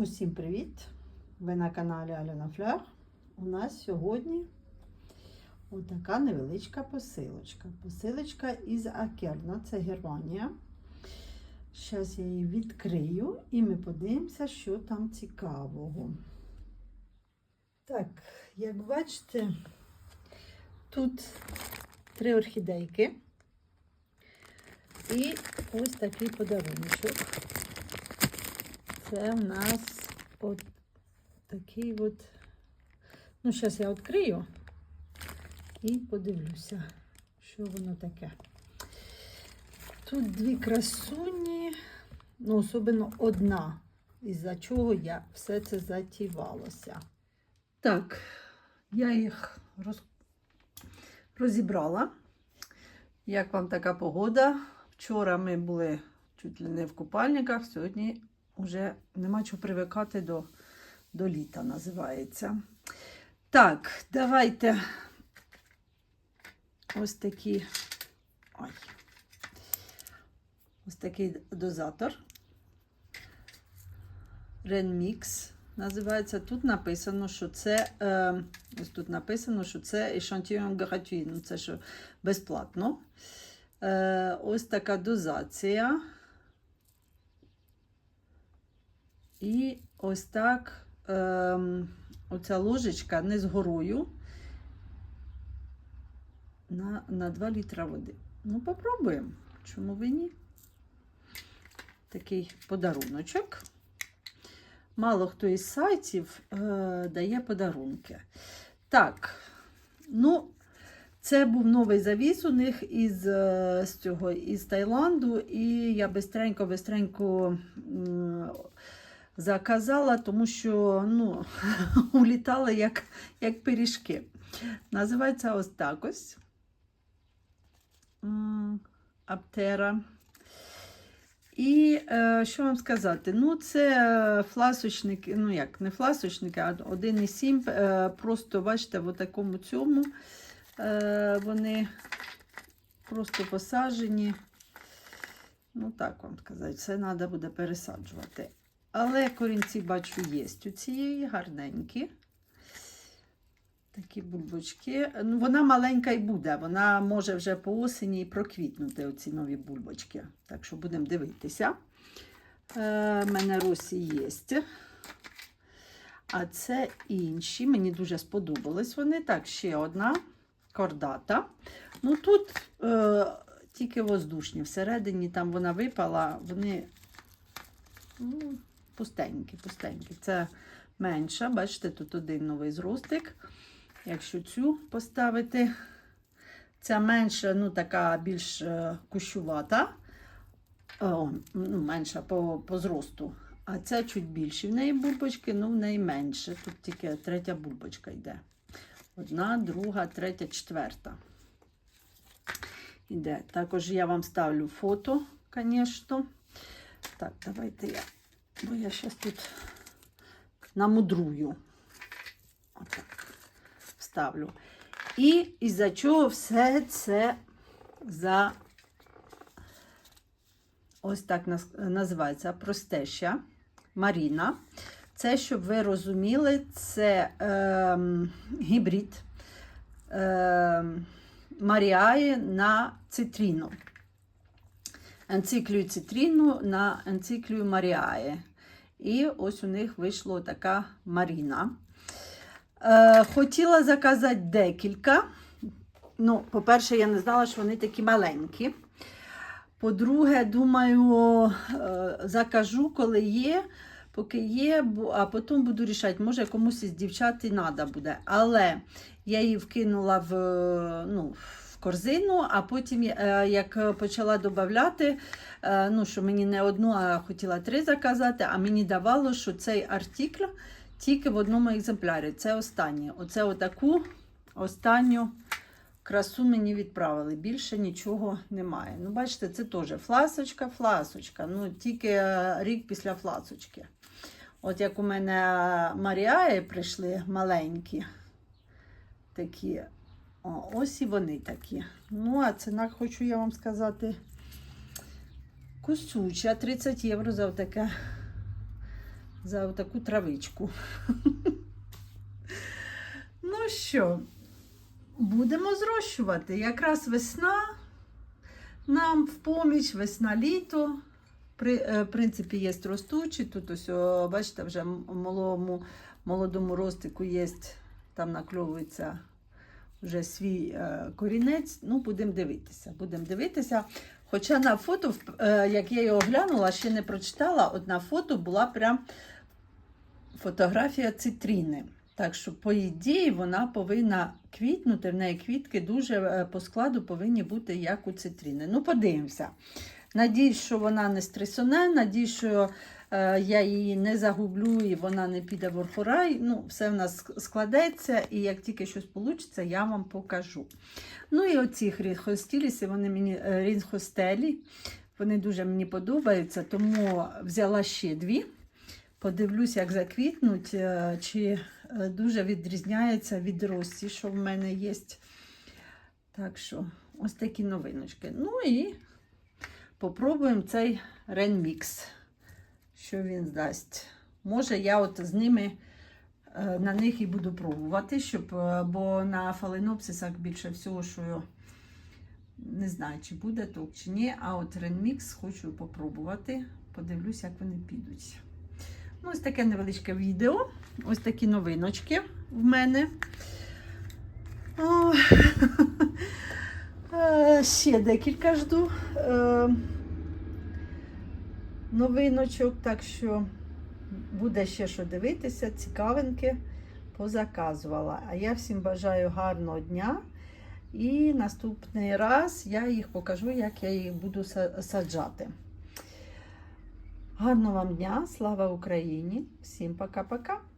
Усім привіт! Ви на каналі Альона Фляр. У нас сьогодні отака невеличка посилочка. Посилочка із Акерна, це Германія. Зараз я її відкрию і ми подивимося, що там цікавого. Так, як бачите, тут три орхідейки і ось такий подаруночок. Це в нас от такий от. Ну, зараз я відкрию і подивлюся, що воно таке. Тут дві красуні, ну, особливо одна, із-за чого я все це затівалося. Так, я їх роз... розібрала. Як вам така погода? Вчора ми були чуть ли не в купальниках, сьогодні вже нема чого привикати до, до літа, називається. Так, давайте ось такі. Ой. Ось такий дозатор. Renmix називається. Тут написано, що це. Е, ось тут написано, що це ешантіон gratuit, ну це що безплатно. Е, ось така дозація. І ось так е, оця ложечка не з горою на, на 2 літра води. Ну, попробуємо. Чому ви ні? Такий подаруночок. Мало хто із сайтів е, дає подарунки. Так, ну, це був новий завіс у них із, е, з цього, із Таїланду, і я бистренько-бистренько заказала, тому що ну, улітали як, як пиріжки. Називається ось так ось. Аптера. І е, що вам сказати? Ну, це фласочники, ну як, не фласочники, а 1,7. Е, просто, бачите, в такому цьому е, вони просто посаджені. Ну, так вам сказати, це треба буде пересаджувати. Але корінці, бачу, є у цієї гарненькі. Такі бульбочки. Ну, Вона маленька і буде, вона може вже по осені проквітнути оці нові бульбочки. Так що будемо дивитися. Е, мене росі є. А це інші. Мені дуже сподобались вони. Так, ще одна кордата. Ну тут е, тільки воздушні. Всередині там вона випала, вони ну, пустенькі, пустенькі. Це менша. Бачите, тут один новий зростик. Якщо цю поставити, ця менша, ну, така більш е, кущувата, О, ну, менша по, по зросту. А ця чуть більше. В неї бульбочки, ну в неї менше. Тут тільки третя бульбочка йде. Одна, друга, третя, четверта. Іде. Також я вам ставлю фото, звісно. Так, давайте я, бо я зараз тут намудрую. Отак вставлю. І із-за чого все це за ось так називається простеща Маріна. Це, щоб ви розуміли, це е, гібрид е, Маріаї на цитріну. Енциклію цитріну на енциклію Маріаї. І ось у них вийшла така Маріна. Е, хотіла заказати декілька. Ну, По-перше, я не знала, що вони такі маленькі. По-друге, думаю, е, закажу, коли є, поки є, а потім буду рішати, може комусь із дівчат і треба буде. Але я її вкинула в ну, в корзину, а потім, е, як почала додати, ну, що мені не одну, а хотіла три заказати, а мені давало, що цей артикль тільки в одному екземплярі. Це останнє. Оце отаку останню красу мені відправили. Більше нічого немає. Ну, бачите, це теж фласочка, фласочка. Ну, тільки рік після фласочки. От як у мене Маріаї прийшли маленькі такі. О, ось і вони такі. Ну, а ціна, хочу я вам сказати, кусуча, 30 євро за таке за таку травичку. Ну що, будемо зрощувати. Якраз весна нам в поміч, весна-літо. При, е, в принципі, є ростучі. Тут ось, о, бачите, вже м- молодому, молодому ростику є, там накльовується вже свій е, корінець. Ну, будемо дивитися. Будемо дивитися. Хоча на фото, е, як я його глянула, ще не прочитала, от на фото була прям фотографія цитріни. Так що, по ідеї, вона повинна квітнути, в неї квітки дуже е, по складу повинні бути як у цитріни. Ну, подивимося. Надіюсь, що вона не стресоне, надіюсь, що я її не загублю і вона не піде в орхорай. Ну, все в нас складеться, і як тільки щось вийде, я вам покажу. Ну і оці рінхостіліси, вони мені е, рінхостелі, вони дуже мені подобаються, тому взяла ще дві. Подивлюсь, як заквітнуть, е, чи е, дуже відрізняється від рості, що в мене є. Так що, ось такі новиночки. Ну і попробуємо цей ренмікс, що він здасть. Може, я от з ними е, на них і буду пробувати, щоб, е, бо на фаленопсисах більше всього, що я не знаю, чи буде ток, чи ні. А от ренмікс хочу попробувати. Подивлюсь, як вони підуть. Ну, ось таке невеличке відео. Ось такі новиночки в мене. О, е, Ще декілька жду новиночок, так що буде ще що дивитися, цікавинки позаказувала. А я всім бажаю гарного дня. І наступний раз я їх покажу, як я їх буду саджати. Гарного вам дня, слава Україні! Всім пока-пока!